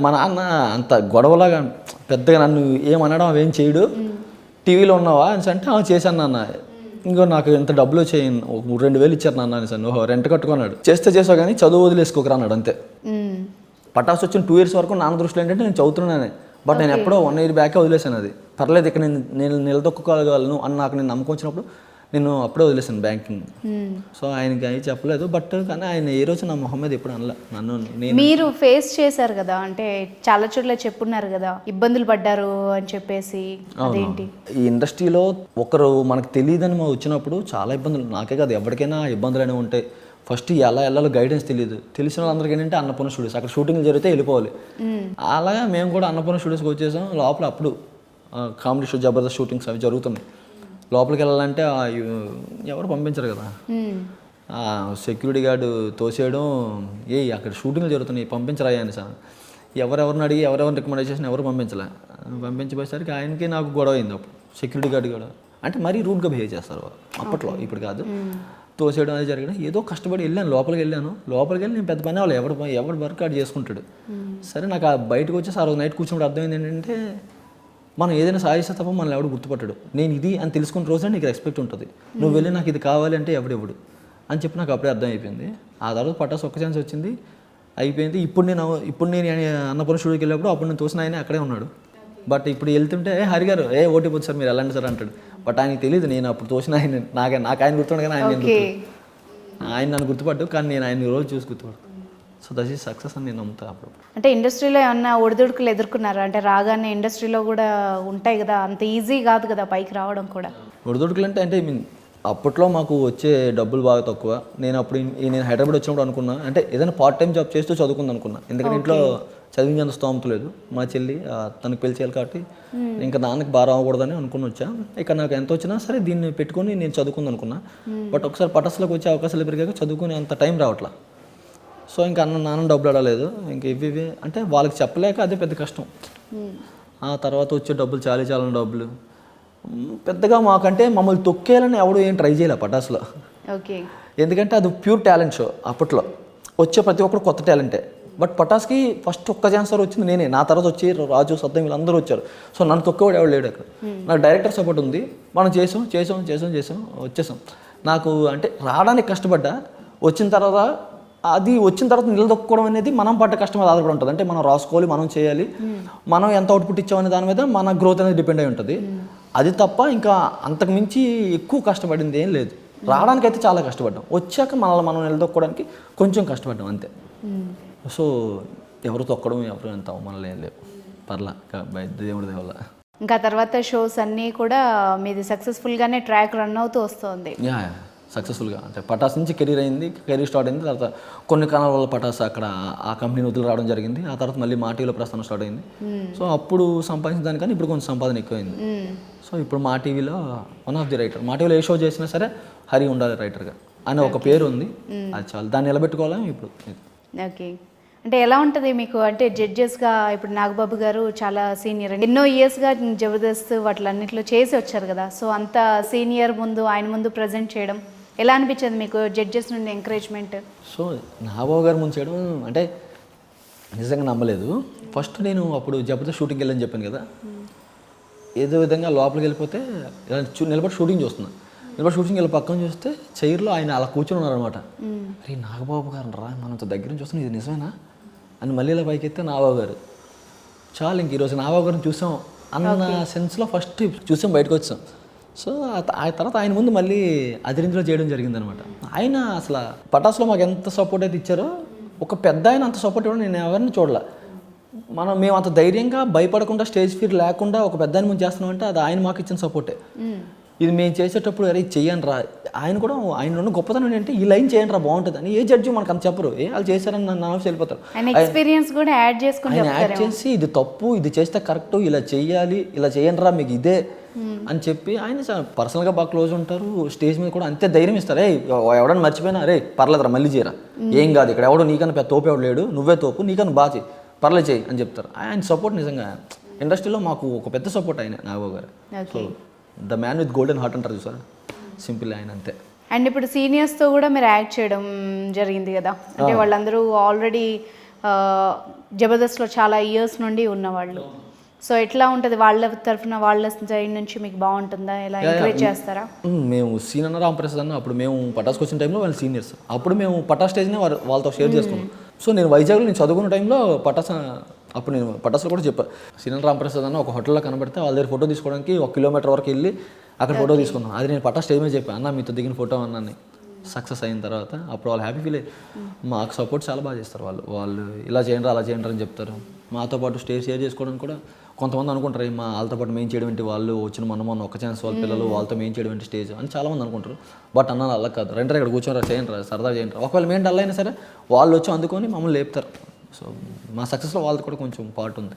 మా నాన్న అంత గొడవలాగా పెద్దగా నన్ను ఏమనడం అవేం చేయడు. టీవీలో ఉన్నావా అని అంటే "ఆ, చేశాను నాన్న. ఇంకో నాకు ఇంత డబ్బులు వచ్చాయి ఒక రెండు వేలు ఇచ్చారు నాన్న అని ఓహో రెంట్ కట్టుకున్నాడు. చేస్తే చేసావు కానీ చదువు వదిలేసుకోకరా అన్నాడు అంతే. పటాస్ వచ్చిన టూ ఇయర్స్ వరకు నాన్న దృష్టిలో ఏంటంటే నేను చదువుతున్నానే. బట్ నేను ఎప్పుడో వన్ ఇయర్ బ్యాకే వదిలేసాను అది. పర్లేదు ఇక్కడ నేను నేను నిలదొక్కగలను అని నాకు నేను నమ్మకం వచ్చినప్పుడు నేను అప్పుడే వదిలేసాను బ్యాంకింగ్. సో ఆయనకి అవి చెప్పలేదు. బట్ కానీ ఆయన ఏ రోజు నా మొహం మీద ఎప్పుడు అనలే. నన్ను నేను మీరు ఫేస్ చేశారు కదా అంటే చాలా చోట్ల చెప్పున్నారు కదా ఇబ్బందులు పడ్డారు అని చెప్పేసి అదేంటి? ఈ ఇండస్ట్రీలో ఒకరు మనకు తెలియదని మా వచ్చినప్పుడు చాలా ఇబ్బందులు. నాకే కాదు ఎవరికైనా ఇబ్బందులు అనేవి ఉంటాయి. ఫస్ట్ ఎలా వెళ్ళాలో గైడెన్స్ తెలియదు. తెలిసిన వాళ్ళందరికీ ఏంటంటే అన్నపూర్ణ స్టూడియోస్ అక్కడ షూటింగ్ జరిగితే వెళ్ళిపోవాలి. అలాగే మేము కూడా అన్నపూర్ణ స్టూడియోస్కి వచ్చేసాం. లోపల అప్పుడు కామెడీ షో జబర్దస్త్ షూటింగ్స్ అవి జరుగుతున్నాయి. లోపలికి వెళ్ళాలంటే ఎవరు పంపించరు కదా. సెక్యూరిటీ గార్డు తోసేయడం ఏ అక్కడ షూటింగ్లు జరుగుతున్నాయి పంపించరా అని సార్. ఎవరెవరిని అడిగి ఎవరెవరిని రికమెండ్ చేసిన ఎవరు పంపించలే. పంపించిపోయేసరికి ఆయనకి నాకు గొడవ అయింది అప్పుడు సెక్యూరిటీ గార్డ్ కూడా అంటే మరీ రూడ్గా బిహేవ్ చేస్తారు. అప్పట్లో ఇప్పుడు కాదు. తోసేయడం అది జరగడం ఏదో కష్టపడి వెళ్ళాను లోపలికి వెళ్ళాను. లోపలికి వెళ్ళి నేను పెద్ద పని వాళ్ళు ఎవరు ఎవరు వర్క్ ఆడు చేసుకుంటాడు. సరే నాకు ఆ బయటకు వచ్చేసి ఆ రోజు నైట్ కూర్చున్నప్పుడు అర్థమైంది ఏంటంటే మనం ఏదైనా సాధిస్తే తప్ప మనల్ని ఎవడు గుర్తుపట్టడు. నేను ఇది అని తెలుసుకున్న రోజే నీకు రెస్పెక్ట్ ఉంటుంది. నువ్వు వెళ్ళి నాకు ఇది కావాలి అంటే ఎవడెవడు? అని చెప్పి నాకు అప్పుడే అర్థం అయిపోయింది. ఆ తర్వాత పటాస్ ఒక్క ఛాన్స్ వచ్చింది. అయిపోయింది. ఇప్పుడు నేను ఇప్పుడు నేను అన్నపూర్ణ స్టూడియోకి వెళ్ళినప్పుడు అప్పుడు నేను తోసిన ఆయన అక్కడే ఉన్నాడు. బట్ ఇప్పుడు వెళ్తుంటే ఏ హరి గారు ఏ ఓటీ పోతుంది సార్ మీరు వెళ్ళండి సార్ అంటాడు. బట్ ఆయనకి తెలియదు నేను అప్పుడు తోసిన ఆయన. నాకే నాకు ఆయన గుర్తుండే కానీ ఆయన ఆయన నన్ను గుర్తుపట్టు కానీ నేను ఆయన రోజు చూసి గుర్తుపడతాను సో దట్ ఈస్ సక్సెస్ అని నేను నమ్ముతాను అప్పుడు. అంటే ఇండస్ట్రీలో ఏమన్నా ఒడిదుడుకులు ఎదుర్కొన్నారా? అంటే రాగానే ఇండస్ట్రీలో కూడా ఉంటాయి కదా అంత ఈజీ కాదు కదా పైకి రావడం కూడా. ఒడిదొడుకులు అంటే అంటే ఐ మీన్ అప్పట్లో మాకు వచ్చే డబ్బులు బాగా తక్కువ. నేను అప్పుడు నేను హైదరాబాద్ వచ్చినప్పుడు అనుకున్నా. అంటే ఏదైనా పార్ట్ టైం జాబ్ చేస్తూ చదువుకుంది అనుకున్నా. ఎందుకంటే ఇంట్లో చదివించేంత స్తోమత లేదు. మా చెల్లి తనకు పెళ్ళి చేయాలి కాబట్టి ఇంకా నాన్నకి బాగా అవ్వకూడదని అనుకుని వచ్చా. ఇక నాకు ఎంత వచ్చినా సరే దీన్ని పెట్టుకొని నేను చదువుకుంది అనుకున్నా. బట్ ఒకసారి పటస్లోకి వచ్చే అవకాశాలు పెరిగాక చదువుకునే అంత టైం రావట్లా. సో ఇంకా అన్న నాన్న డబ్బులు అడగలేదు ఇంక ఇవి ఇవి అంటే వాళ్ళకి చెప్పలేక అదే పెద్ద కష్టం. ఆ తర్వాత వచ్చే డబ్బులు చాలీ చాలని డబ్బులు. పెద్దగా మాకంటే మమ్మల్ని తొక్కేయాలని ఎవడు ఏం ట్రై చేయలే పటాస్లో. ఓకే. ఎందుకంటే అది ప్యూర్ టాలెంట్ షో అప్పట్లో. వచ్చే ప్రతి ఒక్కరు కొత్త టాలెంటే. బట్ పటాస్కి ఫస్ట్ ఒక్క ఛాన్సర్ వచ్చింది నేనే. నా తర్వాత వచ్చి రాజు సత్యం వీళ్ళందరూ వచ్చారు. సో నన్ను తొక్కేవాడు ఎవడు లేడు అక్కడ. నాకు డైరెక్టర్ సపోర్ట్ ఉంది. మనం చేసాం చేసాం చేసాం చేసాం వచ్చేసాం. నాకు అంటే రావడానికి కష్టపడ్డా. వచ్చిన తర్వాత అది వచ్చిన తర్వాత నిలదొక్కుకోవడం అనేది మనం పడ్డ కష్టం మీద ఆధారపడి ఉంటుంది. అంటే మనం రాసుకోవాలి మనం చేయాలి. మనం ఎంత అవుట్పుట్ ఇచ్చామనే దాని మీద మన గ్రోత్ అనేది డిపెండ్ అయి ఉంటుంది. అది తప్ప ఇంకా అంతకు మించి ఎక్కువ కష్టపడింది ఏం లేదు. రావడానికి అయితే చాలా కష్టపడ్డాం. వచ్చాక మనల్ని మనం నిలదొక్కోవడానికి కొంచెం కష్టపడ్డాం అంతే. సో ఎవరు తొక్కడం ఎవరు ఎంత అవమానాలు ఏం లేవు. పర్లా దేవుడి దేవల్ల. ఇంకా తర్వాత షోస్ అన్నీ కూడా మీది సక్సెస్ఫుల్గానే ట్రాక్ రన్ అవుతూ వస్తుంది. యా. సక్సెస్ఫుల్గా అంటే పటాస్ నుంచి కెరీర్ అయింది కెరీర్ స్టార్ట్ అయింది తర్వాత కొన్ని కారణాల వల్ల పటాస్ అక్కడ ఆ కంపెనీని వదిలి రావడం జరిగింది ఆ తర్వాత మళ్ళీ మా టీవీలో ప్రస్థానం స్టార్ట్ అయింది. సో అప్పుడు సంపాదించిన దానికన్నా ఇప్పుడు కొంచెం సంపాదన ఎక్కువైంది. మ్మ్. సో ఇప్పుడు మా టీవీలో వన్ ఆఫ్ ది రైటర్ మా టీవీలో ఏ షో చేసినా సరే హరి ఉండాలి రైటర్గా అనే ఒక పేరు ఉంది. అది చాలు. దాన్ని నిలబెట్టుకోవాలని ఇప్పుడు. ఓకే అంటే ఎలా ఉంటుంది మీకు? అంటే జడ్జెస్గా ఇప్పుడు నాగబాబు గారు చాలా సీనియర్ ఎన్నో ఇయర్స్గా జబర్దస్త్ వాటిలన్నింటిలో చేసి వచ్చారు కదా. సో అంత సీనియర్ ముందు ఆయన ముందు ప్రజెంట్ చేయడం ఎలా అనిపించింది మీకు జడ్జెస్ నుండి ఎంకరేజ్మెంట్ సో నాగబాబు గారు ముందు చేయడం అంటే నిజంగా నమ్మలేదు. ఫస్ట్ నేను అప్పుడు జబర్దస్త్ షూటింగ్కి వెళ్ళని చెప్పాను కదా. ఏదో విధంగా లోపలికి వెళ్ళిపోతే ఇలా నిలబడి షూటింగ్ చూస్తున్నా. నిలబడి షూటింగ్ వెళ్ళి పక్కన చూస్తే చైర్లో ఆయన అలా కూర్చొని ఉన్నారనమాట అరే నాగబాబు గారు రా మనంత దగ్గర నుంచి వస్తున్నాం ఇది నిజమేనా? అని మళ్ళీ ఇలా పైకి ఎత్తే నాగబాబు గారు చాలు ఇంక ఈరోజు నాగబాబు గారిని చూసాం అన్న సెన్స్లో ఫస్ట్ చూసాం బయటకు వచ్చాం. సో ఆ తర్వాత ఆయన ముందు మళ్ళీ అదిరింద్రలో చేయడం జరిగిందనమాట. ఆయన అసలు పటాస్లో మాకు ఎంత సపోర్ట్ అయితే ఇచ్చారో ఒక పెద్ద ఆయన అంత సపోర్ట్ ఇవ్వడం నేను ఎవరిని చూడలే. మనం మేము అంత ధైర్యంగా భయపడకుండా స్టేజ్ ఫీర్ లేకుండా ఒక పెద్ద ఆయన ముందు చేస్తున్నామంటే అది ఆయన మాకు ఇచ్చిన సపోర్టే ఇది మేము చేసేటప్పుడు అరే చెయ్యండి రా. ఆయన కూడా ఆయన ఉన్న గొప్పతనం ఏంటంటే ఈ లైన్ చేయండి రా బాగుంటుంది అని ఏ జడ్జి మనకు అంత చెప్పరు. ఏ వాళ్ళు చేశారని నన్ను అనవసరం వెళ్ళిపోతారు. ఎక్స్పీరియన్స్ కూడా యాడ్ చేసుకుని యాడ్ చేసి ఇది తప్పు ఇది చేస్తే కరెక్ట్ ఇలా చెయ్యాలి ఇలా చేయండి రా మీకు ఇదే అని చెప్పి ఆయన పర్సనల్గా బాగా క్లోజ్ ఉంటారు. స్టేజ్ మీద కూడా అంతే ధైర్యం ఇస్తారు. ఏ ఎవడన్నా మర్చిపోయినా రే పర్లేదురా మళ్ళీ చేయరా. ఏం కాదు ఇక్కడ ఎవడో నీకన్నా పెద్ద తోపు ఎవడు లేడు నువ్వే తోపు నీకన్నా బాగా చేయి పర్లేదు చేయి అని చెప్తారు. ఆయన సపోర్ట్ నిజంగా ఇండస్ట్రీలో మాకు ఒక పెద్ద సపోర్ట్ ఆయన Nagababu garu. So the man with golden heart అంటారు చూసారా? సింపుల్ ఆయన అంతే. అండ్ ఇప్పుడు సీనియర్స్తో కూడా మీరు యాక్ట్ చేయడం జరిగింది కదా? అంటే వాళ్ళందరూ ఆల్రెడీ జబర్దస్త్లో చాలా ఇయర్స్ నుండి ఉన్నవాళ్ళు. సో ఎట్లా ఉంటుంది? వాళ్ళ తరఫున వాళ్ళ సైడ్ నుంచి మీకు బాగుంటుందా? ఎలా ఎంకరేజ్ చేస్తారా? మ్మ్. సీన్ అన్న రామప్రసాద్ అన్న. అప్పుడు మేము పటాస్కి వచ్చిన టైంలో వాళ్ళు సీనియర్స్ అప్పుడు మేము పటా స్టేజ్ని వాళ్ళతో షేర్ చేసుకున్నాం. సో నేను వైజాగ్లో నేను చదువుకున్న టైంలో పటాస్ అప్పుడు నేను పటాస్లో కూడా చెప్పాను సీనియర్ రామప్రసాద్ అన్న ఒక హోటల్లో కనబడితే వాళ్ళ దగ్గర ఫోటో తీసుకోవడానికి ఒక కిలోమీటర్ వరకు వెళ్ళి అక్కడ ఫోటో తీసుకున్నాం. అది నేను పటా స్టేజ్ మీద చెప్పాను అన్న మీతో దిగిన ఫోటో అన్నాన్ని సక్సెస్ అయిన తర్వాత అప్పుడు వాళ్ళు హ్యాపీ ఫీల్ అయ్యి మాకు సపోర్ట్ చాలా బాగా చేస్తారు వాళ్ళు. వాళ్ళు ఇలా చేయండి అలా చేయండి అని చెప్తారు. మాతో పాటు స్టేజ్ షేర్ చేసుకోవడానికి కూడా కొంతమంది అనుకుంటారు "ఏ, మా వాళ్ళతో పాటు మేము చేయడం ఏంటి వాళ్ళు? వచ్చిన మన మొన్న ఒక ఛాన్స్ వాళ్ళ పిల్లలు వాళ్ళతో మేము చేయడం ఏంటి స్టేజ్ అని చాలా మంది అనుకుంటారు. బట్ అన్న అలా కాదు. రెండర ఇక్కడ కూర్చోరా చేయండి రా సరదా చేయండి రా. ఒకవేళ మేము డల్ అయినా సరే వాళ్ళు వచ్చి అందుకొని మమ్మల్ని లేపుతారు. సో మా సక్సెస్లో వాళ్ళది కూడా కొంచెం పార్ట్ ఉంది.